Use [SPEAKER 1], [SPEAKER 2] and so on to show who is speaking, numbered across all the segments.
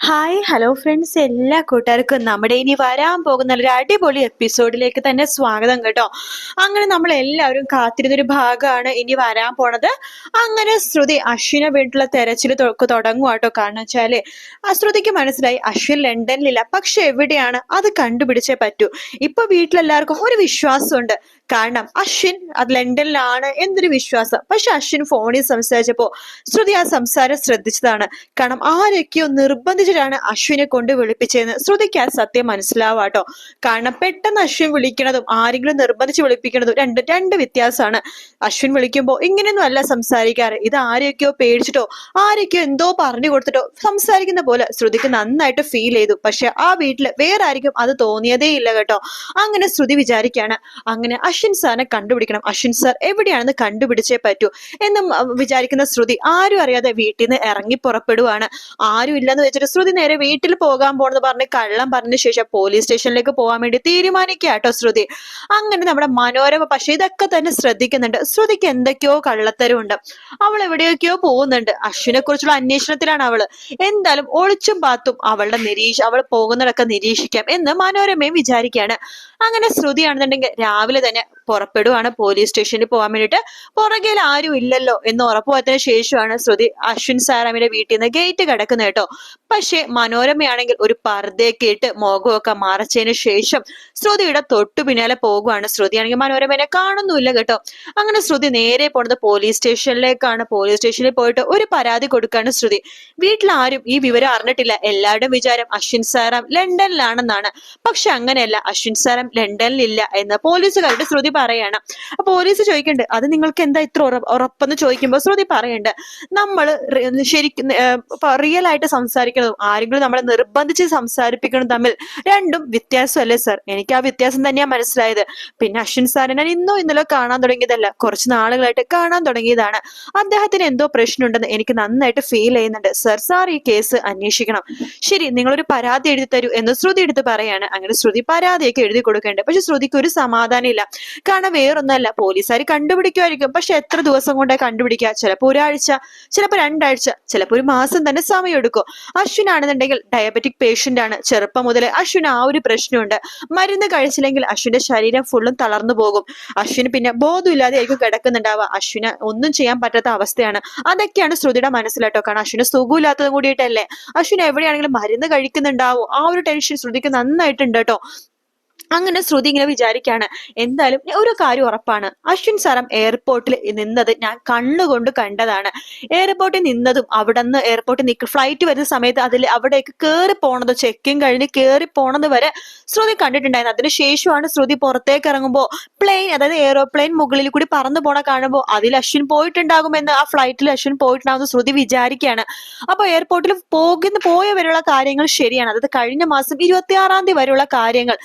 [SPEAKER 1] Hi hello friends എല്ലാ കൂട്ടുകാർക്കും നമ്മുടെ ഇനി വരാൻ പോകുന്ന ഒരു അടിപൊളി എപ്പിസോഡിലേക്ക് തന്നെ സ്വാഗതം കേട്ടോ. അങ്ങനെ നമ്മൾ എല്ലാവരും കാത്തിരുന്നൊരു ഭാഗമാണ് ഇനി വരാൻ പോണത്. അങ്ങനെ ശ്രുതി അശ്വിനെ വീട്ടിലുള്ള തെരച്ചിൽ തുടങ്ങും കേട്ടോ കാരണം വെച്ചാൽ ആ ശ്രുതിക്ക് മനസ്സിലായി അശ്വിൻ ലണ്ടനിലില്ല. പക്ഷെ എവിടെയാണ്? അത് കണ്ടുപിടിച്ചേ പറ്റൂ. ഇപ്പൊ വീട്ടിലെല്ലാവർക്കും ഒരു വിശ്വാസമുണ്ട്. കാരണം അശ്വിൻ അത് ലണ്ടനിലാണ് എന്നൊരു വിശ്വാസം. പക്ഷെ അശ്വിൻ ഫോണിൽ സംസാരിച്ചപ്പോ ശ്രുതി ആ സംസാരം ശ്രദ്ധിച്ചതാണ്. കാരണം ആരൊക്കെയോ നിർബന്ധിച്ചിട്ടാണ് അശ്വിനെ കൊണ്ട് വിളിപ്പിച്ചതെന്ന് ശ്രുതിക്ക് ആ സത്യം മനസ്സിലാവാട്ടോ കാരണം പെട്ടെന്ന് അശ്വിൻ വിളിക്കണതും ആരെങ്കിലും നിർബന്ധിച്ച് വിളിപ്പിക്കണതും രണ്ട് രണ്ട് വ്യത്യാസമാണ്. അശ്വിൻ വിളിക്കുമ്പോൾ ഇങ്ങനെയൊന്നും അല്ല സംസാരിക്കാറ്. ഇത് ആരെയൊക്കെയോ പേടിച്ചിട്ടോ ആരെയൊക്കെയോ എന്തോ പറഞ്ഞു കൊടുത്തിട്ടോ സംസാരിക്കുന്ന പോലെ ശ്രുതിക്ക് നന്നായിട്ട് ഫീൽ ചെയ്തു. പക്ഷെ ആ വീട്ടിൽ വേറെ ആർക്കും അത് തോന്നിയതേ ഇല്ല കേട്ടോ. അങ്ങനെ ശ്രുതി വിചാരിക്കുകയാണ് അങ്ങനെ അശ്വിൻ സാറിനെ കണ്ടുപിടിക്കണം. അശ്വിൻ സാർ എവിടെയാണെന്ന് കണ്ടുപിടിച്ചേ പറ്റൂ. എന്ന് വിചാരിക്കുന്ന ശ്രുതി ആരും അറിയാതെ വീട്ടിൽ നിന്ന് ഇറങ്ങി പുറപ്പെടുവാണ്. ആരും ഇല്ലെന്ന് വെച്ചിട്ട് ശ്രുതി നേരെ വീട്ടിൽ പോകാൻ പോണെന്ന് പറഞ്ഞ് കള്ളം പറഞ്ഞ ശേഷം പോലീസ് സ്റ്റേഷനിലേക്ക് പോകാൻ വേണ്ടി തീരുമാനിക്കുക കേട്ടോ ശ്രുതി. അങ്ങനെ നമ്മുടെ മനോരമ പക്ഷെ ഇതൊക്കെ തന്നെ ശ്രദ്ധിക്കുന്നുണ്ട്. ശ്രുതിക്ക് എന്തൊക്കെയോ കള്ളത്തരമുണ്ട്. അവൾ എവിടെയൊക്കെയോ പോകുന്നുണ്ട്. അശ്വിനെ കുറിച്ചുള്ള അന്വേഷണത്തിലാണ് അവൾ. എന്തായാലും ഒളിച്ചും പാത്തും അവളുടെ നിരീക്ഷ അവൾ പോകുന്നതൊക്കെ നിരീക്ഷിക്കാം എന്ന് മനോരമയും വിചാരിക്കുകയാണ്. അങ്ങനെ ശ്രുതിയാണെന്നുണ്ടെങ്കിൽ രാവിലെ തന്നെ പുറപ്പെടുവാണ് പോലീസ് സ്റ്റേഷനിൽ പോകാൻ വേണ്ടിയിട്ട്. പുറകിൽ ആരും ഇല്ലല്ലോ എന്ന് ഉറപ്പുവരുത്തിന് ശേഷമാണ് ശ്രുതി അശ്വിൻ സാറാമിന്റെ വീട്ടിൽ നിന്ന് ഗേറ്റ് കിടക്കുന്നത് കേട്ടോ. പക്ഷേ മനോരമയാണെങ്കിൽ ഒരു പർദ്ദയൊക്കെ ഇട്ട് മുഖമൊക്കെ മറച്ചതിന് ശേഷം ശ്രുതിയുടെ തൊട്ടു പിന്നാലെ പോകുവാണ് ശ്രുതി. ആണെങ്കിൽ മനോരമനെ കാണുന്നുമില്ല കേട്ടോ. അങ്ങനെ ശ്രുതി നേരെ പോണത് പോലീസ് സ്റ്റേഷനിലേക്കാണ് പോലീസ് സ്റ്റേഷനിൽ പോയിട്ട് ഒരു പരാതി കൊടുക്കാണ് ശ്രുതി. വീട്ടിൽ ആരും ഈ വിവരം അറിഞ്ഞിട്ടില്ല. എല്ലാവരുടെയും വിചാരം അശ്വിൻ സാറാം ലണ്ടനിലാണെന്നാണ്. പക്ഷെ അങ്ങനെയല്ല. അശ്വിൻ സാറാം ലണ്ടനിലില്ല എന്ന് പോലീസുകാരുടെ ശ്രുതി പറയാണ്. അപ്പൊ പോലീസ് ചോദിക്കണ്ട് അത് നിങ്ങൾക്ക് എന്താ ഇത്ര ഉറ- ഉറപ്പെന്ന് ചോദിക്കുമ്പോൾ ശ്രുതി പറയണ്ട് നമ്മൾ ശരിക്കും റിയൽ ആയിട്ട് സംസാരിക്കുന്നതും ആരെങ്കിലും നമ്മളെ നിർബന്ധിച്ച് സംസാരിപ്പിക്കുന്നതും തമ്മിൽ രണ്ടും വ്യത്യാസമല്ലേ സർ? എനിക്ക് ആ വ്യത്യാസം തന്നെയാണ് മനസ്സിലായത്. പിന്നെ അശ്വിൻ സാറിനെ ഞാൻ ഇന്നോ ഇന്നലെ കാണാൻ തുടങ്ങിയതല്ല കുറച്ച് നാളുകളായിട്ട് കാണാൻ തുടങ്ങിയതാണ്. അദ്ദേഹത്തിന് എന്തോ പ്രശ്നമുണ്ടെന്ന് എനിക്ക് നന്നായിട്ട് ഫീൽ ചെയ്യുന്നുണ്ട്. സർ സാർ ഈ കേസ് അന്വേഷിക്കണം. ശരി നിങ്ങളൊരു പരാതി എഴുതി തരൂ എന്ന് ശ്രുതി എടുത്ത് പറയാണ്. അങ്ങനെ ശ്രുതി പരാതിയൊക്കെ എഴുതി കൊടുക്കേണ്ടത് പക്ഷെ ശ്രുതിക്ക് ഒരു സമാധാനം ഇല്ല. കാരണം വേറൊന്നല്ല. പോലീസുകാർ കണ്ടുപിടിക്കുമായിരിക്കും. പക്ഷെ എത്ര ദിവസം കൊണ്ടേ കണ്ടുപിടിക്കുക? ചിലപ്പോൾ ഒരാഴ്ച ചിലപ്പോൾ രണ്ടാഴ്ച ചിലപ്പോൾ ഒരു മാസം തന്നെ സമയമെടുക്കും. അശ്വിൻ ആണെന്നുണ്ടെങ്കിൽ ഡയബറ്റിക് പേഷ്യന്റ് ആണ് ചെറുപ്പം മുതലേ അശ്വിന് ആ ഒരു പ്രശ്നമുണ്ട്. മരുന്ന് കഴിച്ചില്ലെങ്കിൽ അശ്വിന്റെ ശരീരം ഫുള്ളും തളർന്നു പോകും. അശ്വിന് പിന്നെ ബോധമില്ലാതെ ആയിരിക്കും കിടക്കുന്നുണ്ടാവുക. അശ്വിന് ഒന്നും ചെയ്യാൻ പറ്റാത്ത അവസ്ഥയാണ്. അതൊക്കെയാണ് ശ്രുതിയുടെ മനസ്സിലാട്ടോ. കാരണം അശ്വിന് സുഖമില്ലാത്തതും കൂടിയിട്ടല്ലേ? അശ്വിൻ എവിടെയാണെങ്കിലും മരുന്ന് കഴിക്കുന്നുണ്ടാവോ. ആ ഒരു ടെൻഷൻ ശ്രുതിക്ക് നന്നായിട്ടുണ്ട് കേട്ടോ. അങ്ങനെ ശ്രുതി ഇങ്ങനെ വിചാരിക്കാണ്. എന്തായാലും ഒരു കാര്യം ഉറപ്പാണ്. അശ്വിൻ സാറം എയർപോർട്ടിൽ നിന്നത് ഞാൻ കണ്ണുകൊണ്ട് കണ്ടതാണ്. എയർപോർട്ടിൽ നിന്നതും അവിടെ നിന്ന് എയർപോർട്ടിൽ നിൽക്കും ഫ്ലൈറ്റ് വരുന്ന സമയത്ത് അതിൽ അവിടേക്ക് കയറി പോണത് ചെക്കിങ് കഴിഞ്ഞ് കയറി പോണത് വരെ ശ്രുതി കണ്ടിട്ടുണ്ടായിരുന്നു. അതിന് ശേഷമാണ് ശ്രുതി പുറത്തേക്ക് ഇറങ്ങുമ്പോൾ പ്ലെയിൻ അതായത് എയറോപ്ലെയിൻ മുകളിൽ കൂടി പറന്നു പോണ കാണുമ്പോൾ അതിൽ അശ്വിൻ പോയിട്ടുണ്ടാകുമെന്ന് ആ ഫ്ലൈറ്റിൽ അശ്വിൻ പോയിട്ടുണ്ടാകുമെന്ന് ശ്രുതി വിചാരിക്കുകയാണ് അപ്പോൾ എയർപോർട്ടിൽ പോകുന്ന പോയവരെയുള്ള കാര്യങ്ങൾ ശരിയാണ്. അതായത് കഴിഞ്ഞ മാസം ഇരുപത്തി ആറാം തീയതി വരെയുള്ള കാര്യങ്ങൾ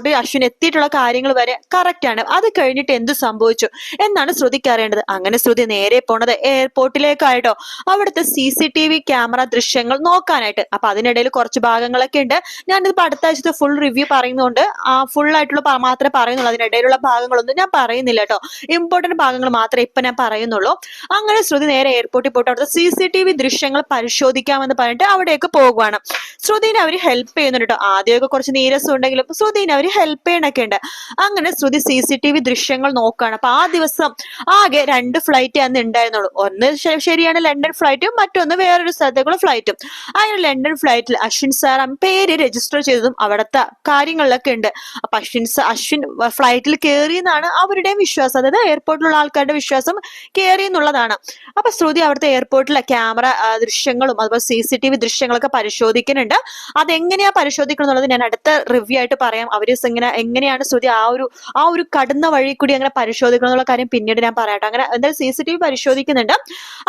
[SPEAKER 1] എയർപോർട്ടിൽ അശ്വിൻ എത്തിയിട്ടുള്ള കാര്യങ്ങൾ വരെ കറക്റ്റ് ആണ്. അത് കഴിഞ്ഞിട്ട് എന്ത് സംഭവിച്ചു? എന്നാണ് ശ്രുതിക്ക് അറിയേണ്ടത്. അങ്ങനെ ശ്രുതി നേരെ പോണത് എയർപോർട്ടിലേക്കായിട്ടോ അവിടുത്തെ C C T V camera ദൃശ്യങ്ങൾ നോക്കാനായിട്ട്. അപ്പൊ അതിനിടയിൽ കുറച്ച് ഭാഗങ്ങളൊക്കെ ഉണ്ട്. ഞാനിതിപ്പോ അടുത്ത ആഴ്ചത്തെ ഫുൾ റിവ്യൂ പറയുന്നതുകൊണ്ട് ആ ഫുൾ ആയിട്ടുള്ള മാത്രമേ പറയുന്നുള്ളൂ. അതിനിടയിലുള്ള ഭാഗങ്ങളൊന്നും ഞാൻ പറയുന്നില്ല കേട്ടോ. ഇമ്പോർട്ടന്റ് ഭാഗങ്ങൾ മാത്രമേ ഇപ്പൊ ഞാൻ പറയുന്നുള്ളൂ. അങ്ങനെ ശ്രുതി നേരെ എയർപോർട്ടിൽ പോയിട്ട് അവിടുത്തെ സി സി ടി വി ദൃശ്യങ്ങൾ പരിശോധിക്കാമെന്ന് പറഞ്ഞിട്ട് അവിടേക്ക് പോകുവാണ്. ശ്രുതിനെ അവർ ഹെൽപ്പ് ചെയ്യുന്നുണ്ട് കേട്ടോ. ആദ്യമൊക്കെ കുറച്ച് നീരസം ഉണ്ടെങ്കിലും ശ്രുതിനെ അവർ ഹെൽപ്പ് ചെയ്യണൊക്കെ ഉണ്ട്. അങ്ങനെ Shruti C C T V ദൃശ്യങ്ങൾ നോക്കുകയാണ് അപ്പൊ ആ ദിവസം ആകെ രണ്ട് ഫ്ലൈറ്റ് അന്ന് ഉണ്ടായിരുന്നുള്ളൂ. ഒന്ന് ശരിയാണ് ലണ്ടൻ ഫ്ലൈറ്റും മറ്റൊന്ന് വേറൊരു സ്ഥലത്തേക്കുള്ള ഫ്ലൈറ്റും അങ്ങനെ ലണ്ടൻ ഫ്ലൈറ്റിൽ അശ്വിൻ സാർ പേര് രജിസ്റ്റർ ചെയ്തതും അവിടുത്തെ കാര്യങ്ങളിലൊക്കെ ഉണ്ട്. അപ്പൊ അശ്വിൻ അശ്വിൻ ഫ്ലൈറ്റിൽ കയറിയെന്നാണ് അവരുടെയും വിശ്വാസം. അതായത് എയർപോർട്ടിലുള്ള ആൾക്കാരുടെ വിശ്വാസം കയറി എന്നുള്ളതാണ്. അപ്പൊ ശ്രുതി അവിടുത്തെ എയർപോർട്ടിലെ ക്യാമറ ദൃശ്യങ്ങളും അതുപോലെ സി സി ടി വി ദൃശ്യങ്ങളൊക്കെ പരിശോധിക്കുന്നുണ്ട്. അതെങ്ങനെയാ പരിശോധിക്കണം എന്നുള്ളത് ഞാൻ അടുത്ത റിവ്യൂ ആയിട്ട് പറയാം. അവർ സ് ഇങ്ങനെ എങ്ങനെയാണ് ശ്രുതി ആ ഒരു ആ ഒരു കടന്ന വഴി കൂടി അങ്ങനെ പരിശോധിക്കണം എന്നുള്ള കാര്യം പിന്നീട് ഞാൻ പറയാട്ടോ. അങ്ങനെ എന്തായാലും സി സി ടി വി പരിശോധിക്കുന്നുണ്ട്.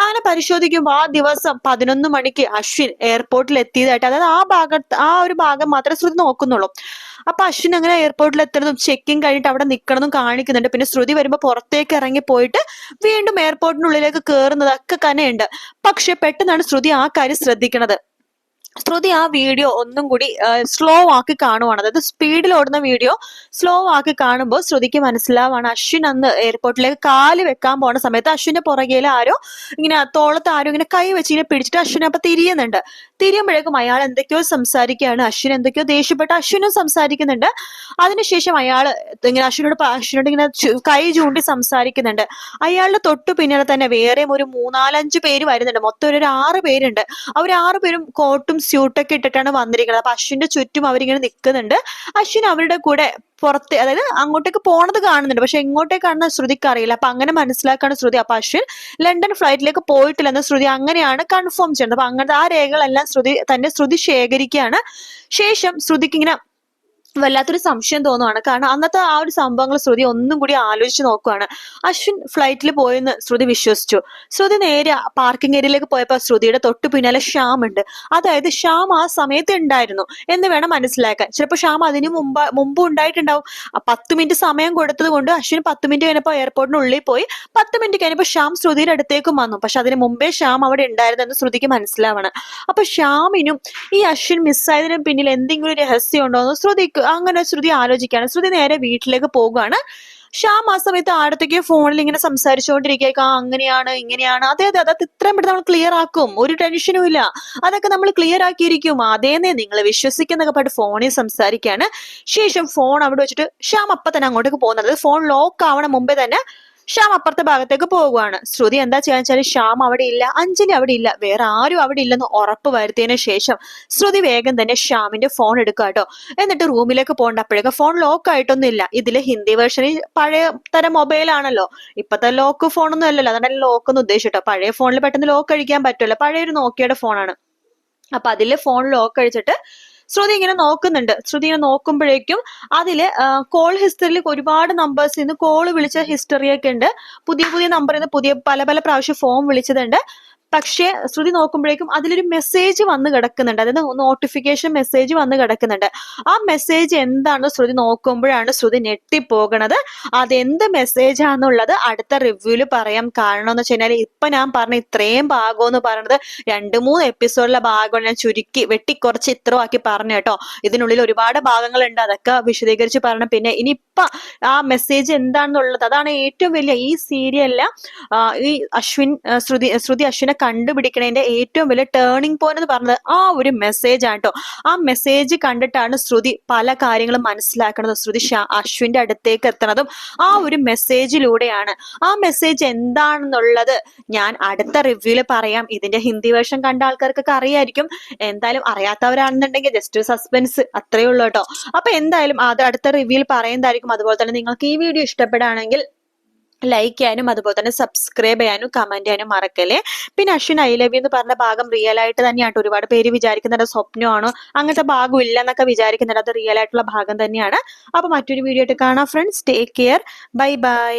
[SPEAKER 1] അങ്ങനെ പരിശോധിക്കുമ്പോൾ ആ ദിവസം പതിനൊന്ന് മണിക്ക് അശ്വിൻ എയർപോർട്ടിൽ എത്തിയതായിട്ട് അതായത് ആ ഭാഗത്ത് ആ ഒരു ഭാഗം മാത്രമേ ശ്രുതി നോക്കുന്നുള്ളൂ. അപ്പൊ അശ്വിൻ അങ്ങനെ എയർപോർട്ടിൽ എത്തുന്നതും ചെക്കിങ് കഴിഞ്ഞിട്ട് അവിടെ നിൽക്കണതും കാണിക്കുന്നുണ്ട്. പിന്നെ ശ്രുതി വരുമ്പോൾ പുറത്തേക്ക് ഇറങ്ങി പോയിട്ട് വീണ്ടും എയർപോർട്ടിനുള്ളിലേക്ക് കയറുന്നതൊക്കെ തന്നെയുണ്ട്. പക്ഷെ പെട്ടെന്നാണ് ശ്രുതി ആ കാര്യം ശ്രദ്ധിക്കണത്. ശ്രുതി ആ വീഡിയോ ഒന്നും കൂടി സ്ലോ ആക്കി കാണുവാണ്. അതായത് സ്പീഡിൽ ഓടുന്ന വീഡിയോ സ്ലോ ആക്കി കാണുമ്പോൾ ശ്രുതിക്ക് മനസ്സിലാവാണ് അശ്വിൻ അന്ന് എയർപോർട്ടിലേക്ക് കാൽ വെക്കാൻ പോണ സമയത്ത് അശ്വിന്റെ പുറകിൽ ആരോ ഇങ്ങനെ തോളത്ത് ആരോ ഇങ്ങനെ കൈ വെച്ച് ഇങ്ങനെ പിടിച്ചിട്ട് അശ്വിനെ അപ്പൊ തിരിയുന്നുണ്ട്. തിരിയുമ്പോഴേക്കും അയാൾ എന്തൊക്കെയോ സംസാരിക്കുകയാണ്. അശ്വിൻ എന്തൊക്കെയോ ദേഷ്യപ്പെട്ട് അശ്വിനും സംസാരിക്കുന്നുണ്ട്. അതിനുശേഷം അയാൾ ഇങ്ങനെ അശ്വിനോട് അശ്വിനോട് ഇങ്ങനെ കൈ ചൂണ്ടി സംസാരിക്കുന്നുണ്ട്. അയാളുടെ തൊട്ടു പിന്നാലെ തന്നെ വേറെയും ഒരു മൂന്നാലഞ്ച് പേര് വരുന്നുണ്ട്. മൊത്തം ഒരു ആറ് പേരുണ്ട്. അവർ ആറ് പേരും കോട്ടും സ്യൂട്ടൊക്കെ ഇട്ടിട്ടാണ് വന്നിരിക്കുന്നത്. അപ്പൊ അശ്വിന്റെ ചുറ്റും അവരിങ്ങനെ നിൽക്കുന്നുണ്ട്. അശ്വിൻ അവരുടെ കൂടെ പുറത്ത് അതായത് അങ്ങോട്ടേക്ക് പോണത് കാണുന്നുണ്ട്. പക്ഷെ എങ്ങോട്ടേക്കാണെന്ന് ശ്രുതിക്ക് അറിയില്ല. അപ്പൊ അങ്ങനെ മനസ്സിലാക്കാണ് ശ്രുതി. അപ്പൊ അശ്വിൻ ലണ്ടൻ ഫ്ലൈറ്റിലേക്ക് പോയിട്ടില്ലെന്ന് ശ്രുതി അങ്ങനെയാണ് കൺഫേം ചെയ്യുന്നത്. അപ്പൊ അങ്ങനത്തെ ആ രേഖകളെല്ലാം ശ്രുതി തന്നെ ശ്രുതി ശേഖരിക്കുകയാണ്. ശേഷം ശ്രുതിക്ക് ഇങ്ങനെ വല്ലാത്തൊരു സംശയം തോന്നുവാണ്. കാരണം അന്നത്തെ ആ ഒരു സംഭവങ്ങൾ ശ്രുതി ഒന്നും കൂടി ആലോചിച്ച് നോക്കുവാണ്. അശ്വിൻ ഫ്ലൈറ്റിൽ പോയെന്ന് ശ്രുതി വിശ്വസിച്ചു. ശ്രുതി നേരെ പാർക്കിംഗ് ഏരിയയിലേക്ക് പോയപ്പോൾ ശ്രുതിയുടെ തൊട്ടു പിന്നാലെ ശ്യാം ഉണ്ട്. അതായത് ശ്യാം ആ സമയത്ത് ഉണ്ടായിരുന്നു എന്ന് വേണം മനസ്സിലാക്കാൻ. ചിലപ്പോൾ ശ്യാം അതിന് മുമ്പ് മുമ്പ് ഉണ്ടായിട്ടുണ്ടാവും. പത്ത് മിനിറ്റ് സമയം കൊടുത്തത് കൊണ്ട് അശ്വിൻ പത്ത് മിനിറ്റ് കഴിഞ്ഞപ്പോൾ എയർപോർട്ടിനുള്ളിൽ പോയി. പത്ത് മിനിറ്റ് കഴിഞ്ഞപ്പോൾ ശ്യാം ശ്രുതിയുടെ അടുത്തേക്കും വന്നു. പക്ഷെ അതിന് മുമ്പേ ശ്യാം അവിടെ ഉണ്ടായിരുന്നു എന്ന് ശ്രുതിക്ക് മനസ്സിലാവണം. അപ്പൊ ശ്യാമിനും ഈ അശ്വിൻ മിസ്സായതിനും പിന്നിൽ എന്തെങ്കിലും രഹസ്യം ഉണ്ടോ എന്ന് ശ്രുതിക്ക് അങ്ങനെ ശ്രുതി ആലോചിക്കുകയാണ്. ശ്രുതി നേരെ വീട്ടിലേക്ക് പോവുകയാണ്. ശ്യാം ആ സമയത്ത് ആടത്തേക്ക് ഫോണിൽ ഇങ്ങനെ സംസാരിച്ചുകൊണ്ടിരിക്കുക ആ അങ്ങനെയാണ് ഇങ്ങനെയാണ്. അതെ അതെ അതൊക്കെ ഇത്രയും പെട്ടെന്ന് നമ്മൾ ക്ലിയർ ആക്കും. ഒരു ടെൻഷനും ഇല്ല. അതൊക്കെ നമ്മൾ ക്ലിയർ ആക്കിയിരിക്കും. അതേന്നെ നിങ്ങൾ വിശ്വസിക്കുന്നൊക്കെ പാട്ട് ഫോണിൽ സംസാരിക്കുകയാണ്. ശേഷം ഫോൺ അവിടെ വെച്ചിട്ട് ഷ്യാം അപ്പം തന്നെ അങ്ങോട്ടേക്ക് പോകുന്നത്. ഫോൺ ലോക്ക് ആവണ മുമ്പേ തന്നെ ശ്യാം അപ്പുറത്തെ ഭാഗത്തേക്ക് പോവുകയാണ് ശ്രുതി എന്താ ചെയ്യാന്ന് വെച്ചാൽ ശ്യാം അവിടെ ഇല്ല അഞ്ജലി അവിടെ ഇല്ല വേറെ ആരും അവിടെ ഇല്ലെന്ന് ഉറപ്പ് വരുത്തിയതിനു ശേഷം ശ്രുതി വേഗം തന്നെ ശ്യാമിന്റെ ഫോൺ എടുക്കുക കേട്ടോ എന്നിട്ട് റൂമിലേക്ക് പോകേണ്ട അപ്പോഴേക്ക് ഫോൺ ലോക്ക് ആയിട്ടൊന്നും ഇല്ല. ഇതിൽ ഹിന്ദി വേർഷനിൽ പഴയ തരം മൊബൈൽ ആണല്ലോ. ഇപ്പത്തെ ലോക്ക് ഫോണൊന്നും അല്ലല്ലോ. അതാണ് ലോക്ക് എന്ന് ഉദ്ദേശിച്ചിട്ടോ പഴയ ഫോണിൽ പെട്ടെന്ന് ലോക്ക് കഴിക്കാൻ പറ്റുമല്ലോ പഴയ ഒരു നോക്കിയുടെ ഫോണാണ് അപ്പൊ അതിൽ ഫോൺ ലോക്ക് അടിച്ചിട്ട് ശ്രുതി ഇങ്ങനെ നോക്കുന്നുണ്ട്. ശ്രുതി ഇങ്ങനെ നോക്കുമ്പോഴേക്കും അതിൽ കോൾ ഹിസ്റ്ററിയിൽ ഒരുപാട് നമ്പേഴ്സിൽ നിന്ന് കോൾ വിളിച്ച ഹിസ്റ്ററിയൊക്കെ ഉണ്ട്. പുതിയ പുതിയ നമ്പറിൽ നിന്ന് പുതിയ പല പല പ്രാവശ്യം ഫോം വിളിച്ചതുണ്ട്. പക്ഷേ ശ്രുതി നോക്കുമ്പോഴേക്കും അതിലൊരു മെസ്സേജ് വന്ന് കിടക്കുന്നുണ്ട്. അതായത് നോട്ടിഫിക്കേഷൻ മെസ്സേജ് വന്ന് കിടക്കുന്നുണ്ട്. ആ മെസ്സേജ് എന്താണ് ശ്രുതി നോക്കുമ്പോഴാണ് ശ്രുതി ഞെട്ടിപ്പോകണത്. അതെന്ത് മെസ്സേജ് ആണെന്നുള്ളത് അടുത്ത റിവ്യൂൽ പറയാം കാരണം എന്ന് വെച്ച് കഴിഞ്ഞാൽ ഇപ്പൊ ഞാൻ പറഞ്ഞ ഇത്രയും ഭാഗം എന്ന് പറയുന്നത് രണ്ട് മൂന്ന് എപ്പിസോഡിലെ ഭാഗമാണ് ഞാൻ ചുരുക്കി വെട്ടിക്കുറച്ച് ഇത്രമാക്കി പറഞ്ഞു കേട്ടോ. ഇതിനുള്ളിൽ ഒരുപാട് ഭാഗങ്ങൾ ഉണ്ട് അതൊക്കെ വിശദീകരിച്ച് പറഞ്ഞു പിന്നെ ഇനിയിപ്പൊ ആ മെസ്സേജ് എന്താണെന്നുള്ളത്. അതാണ് ഏറ്റവും വലിയ ഈ സീരിയല്ല ഈ അശ്വിൻ ശ്രുതി ശ്രുതി അശ്വിനെ കണ്ടുപിടിക്കണതിന്റെ ഏറ്റവും വലിയ ടേണിംഗ് പോയിന്റ് എന്ന് പറഞ്ഞത് ആ ഒരു മെസ്സേജ് ആണ് കേട്ടോ ആ മെസ്സേജ് കണ്ടിട്ടാണ് ശ്രുതി പല കാര്യങ്ങളും മനസ്സിലാക്കുന്നത്. ശ്രുതി അശ്വിന്റെ അടുത്തേക്ക് എത്തുന്നതും ആ ഒരു മെസ്സേജിലൂടെയാണ് ആ മെസ്സേജ് എന്താണെന്നുള്ളത് ഞാൻ അടുത്ത റിവ്യൂൽ പറയാം. ഇതിന്റെ ഹിന്ദി വേർഷൻ കണ്ട ആൾക്കാർക്കൊക്കെ അറിയായിരിക്കും. എന്തായാലും അറിയാത്തവരാണെന്നുണ്ടെങ്കിൽ ജസ്റ്റ് സസ്പെൻസ് അത്രയേ ഉള്ളൂ കേട്ടോ അപ്പൊ എന്തായാലും അത് അടുത്ത റിവ്യൂൽ പറയുന്നതായിരിക്കും. അതുപോലെ തന്നെ നിങ്ങൾക്ക് ഈ വീഡിയോ ഇഷ്ടപ്പെടുകയാണെങ്കിൽ ലൈക്ക് ചെയ്യാനും അതുപോലെ തന്നെ സബ്സ്ക്രൈബ് ചെയ്യാനും കമന്റ് ചെയ്യാനും മറക്കല്ലേ? പിന്നെ അശ്വിൻ ഐ ലവ് എന്ന് പറഞ്ഞ ഭാഗം റിയൽ ആയിട്ട് തന്നെയാണ് ഒരുപാട് പേര് വിചാരിക്കുന്നുണ്ട് സ്വപ്നമാണോ? അങ്ങനത്തെ ഭാഗം ഇല്ല എന്നൊക്കെ വിചാരിക്കുന്നുണ്ട്. അത് റിയൽ ആയിട്ടുള്ള ഭാഗം തന്നെയാണ്. അപ്പൊ മറ്റൊരു വീഡിയോ ആയിട്ട് കാണാം friends take care bye bye